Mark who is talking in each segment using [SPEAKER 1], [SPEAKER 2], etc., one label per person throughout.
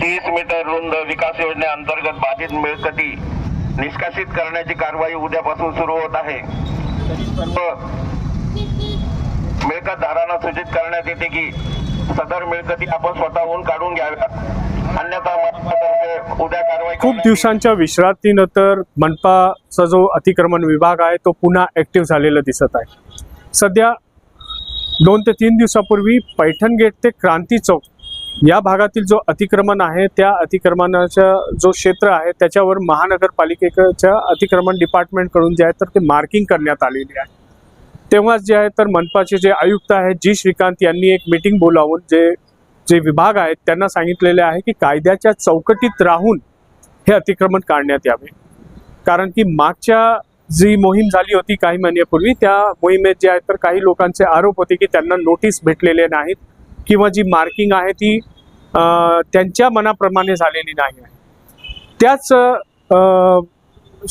[SPEAKER 1] तीस मीटर रुंद विकास योजनेअंतर्गत बाधित मिळकती निष्कासित करण्याची कारवाई उद्यापासून सुरू होत आहे. मिळकत धारांना सूचित करण्यात येते की सदर मिळकती आपण स्वतःहून काढून घ्याव्यात. अन्यथा उद्या कारवाई
[SPEAKER 2] खूप दिवसांच्या विश्रांतीनंतर मनपाचा जो अतिक्रमण विभाग आहे तो पुन्हा ऍक्टिव्ह झालेला दिसत आहे. सध्या दोन ते तीन दिवसापूर्वी पैठण गेट ते क्रांती चौक या भागातील जो अतिक्रमण आहे त्या अतिक्रमणाचा जो क्षेत्र आहे त्याच्यावर महानगरपालिकेच्या अतिक्रमण डिपार्टमेंटकडून जे आहे तर ते मार्किंग करण्यात आलेली आहे. तेव्हाच जे आहे तर मनपाचे जे आयुक्त आहेत जी श्रीकांत यांनी एक मीटिंग बोलावून जे जे विभाग आहेत त्यांना सांगितलेले आहे की कायद्याच्या चौकटीत राहून हे अतिक्रमण काढण्यात यावे. कारण की मागच्या जी मोहीम झाली होती काही महिन्यापूर्वी त्या मोहिमेत जे आहे तर काही लोकांचे आरोप होते की त्यांना नोटीस भेटलेले नाहीत किंवा जी मार्किंग आहे ती त्यांच्या मनाप्रमाणे झालेली नाही आहे. त्याच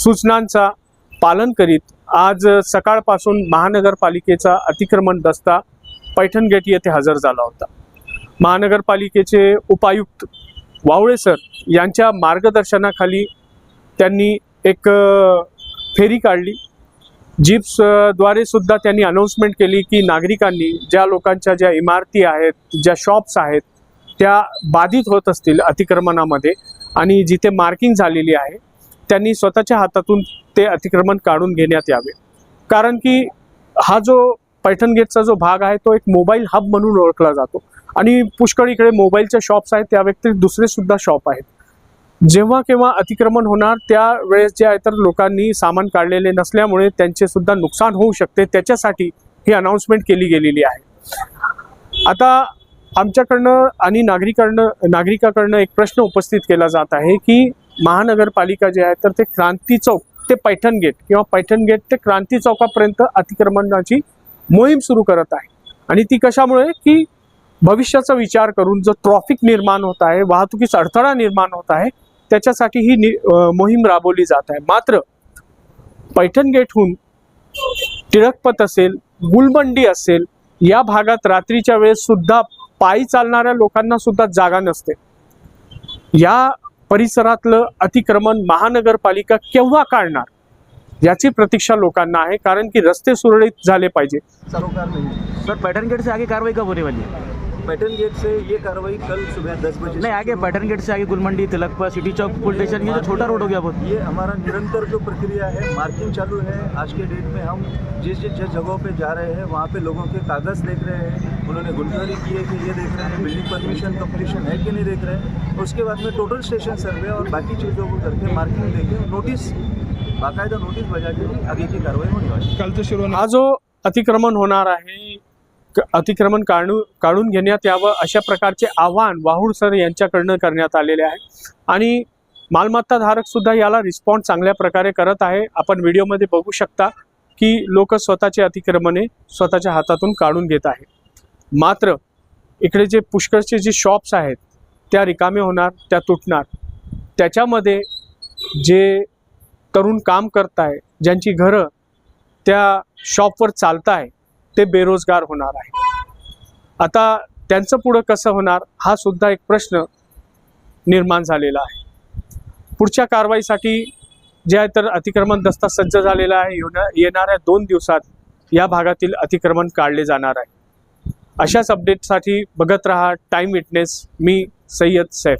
[SPEAKER 2] सूचनांचा पालन करीत आज सकाळपासून महानगरपालिकेचा अतिक्रमण दस्ता पैठण गेट येथे हजर झाला होता. महानगरपालिकेचे उपायुक्त वावळे सर यांच्या मार्गदर्शनाखाली त्यांनी एक फेरी काढली. जीप्सद्वारे सुद्धा त्यांनी अनाऊन्समेंट केली की नागरिकांनी ज्या लोकांच्या ज्या इमारती आहेत ज्या शॉप्स आहेत त्या बाधित होत असतील अतिक्रमणामध्ये आणि जिथे मार्किंग झालेली आहे त्यांनी स्वतःच्या हातातून ते अतिक्रमण काढून घेण्यात यावे. कारण की हा जो पैठण गेटचा जो भाग आहे तो एक मोबाईल हब म्हणून ओळखला जातो. आणि पुष्कळ इकडे मोबाईलच्या शॉप्स आहेत त्या व्यतिरिक्त दुसरे सुद्धा शॉप आहेत. जेव्हा केव्हा अतिक्रमण होणार त्या वेळेस जे आहे तर लोकांनी सामान काढलेले नसल्यामुळे त्यांचे सुद्धा नुकसान होऊ शकते. त्याच्यासाठी ही अनाऊन्समेंट केली गेलेली आहे. आता आमच्याकडनं आणि नागरिकांकडनं नागरिकाकडनं एक प्रश्न उपस्थित केला जात आहे की महानगरपालिका जे आहे तर ते क्रांती चौक ते पैठण गेट किंवा पैठण गेट ते क्रांती चौकापर्यंत अतिक्रमणाची मोहीम सुरू करत आहे. आणि ती कशामुळे? की भविष्याचा विचार करून जो ट्रॉफिक निर्माण होत आहे वाहतुकीचा अडथळा निर्माण होत आहे त्याच्यासाठी ही नि मोहीम राबवली जात आहे. मात्र पैठण गेटहून टिळकपथ असेल गुलमंडी असेल या भागात रात्रीच्या वेळेस सुद्धा पायी चालणाऱ्या लोकांना सुद्धा जागा नसते. या परिसरातलं अतिक्रमण महानगरपालिका केव्हा काढणार? याची प्रतीक्षा लोकांना आहे कारण की रस्ते सुरळीत झाले पाहिजे.
[SPEAKER 3] सर पैटर्न गेट से आगे कार्रवाई कब होने वाली है
[SPEAKER 4] पैटर्न गेट से ये कार्रवाई कल सुबह दस बजे
[SPEAKER 3] नहीं आगे पैटर्न गेट से आगे गुलमंडी तिलकपा सिटी चौक पुल स्टेशन ये जो छोटा रोड हो गया बहुत।
[SPEAKER 4] ये हमारा निरंतर जो प्रक्रिया है मार्किंग चालू है आज के डेट में हम जिस जिस जिस जगहों पे जा रहे हैं वहाँ पे लोगों के कागज़ देख रहे हैं। उन्होंने गुलकारी की है कि ये देख रहे हैं बिल्डिंग परमिशन कंप्लीशन है कि नहीं देख रहे हैं। उसके बाद में टोटल स्टेशन सर्वे और बाकी चीज़ों को करके मार्किंग देके नोटिस बाकायदा नोटिस बजा के आगे की कार्रवाई होने वाली है।
[SPEAKER 2] हा जो अतिक्रमण होणार आहे क- अतिक्रमण काढू काढून घेण्यात यावं अशा प्रकारचे आव्हान वाहुळ सर यांच्याकडनं करण्यात आलेले आहे. आणि मालमत्ता धारक सुद्धा याला रिस्पॉन्स चांगल्या प्रकारे करत आहे. आपण व्हिडिओमध्ये बघू शकता की लोक स्वतःचे अतिक्रमणे स्वतःच्या हातातून काढून घेत आहे मात्र इकडे जे पुष्कळचे जे शॉप्स आहेत त्या रिकामे होणार त्या तुटणार. त्याच्यामध्ये जे तरुण काम करत आहे ज्यांची घरं त्या शॉपवर चालताय ते बेरोजगार होणार आहे. आता त्यांचं पुढं कसं होणार हा सुद्धा एक प्रश्न निर्माण झालेला आहे. पुढच्या कारवाईसाठी जे आहे तर अतिक्रमण दस्ता सज्ज झालेला आहे. येणाऱ्या दोन दिवसात या भागातील अतिक्रमण काढले जाणार आहे. अशाच अपडेटसाठी बघत रहा टाईम विटनेस मी सय्यद सैफ.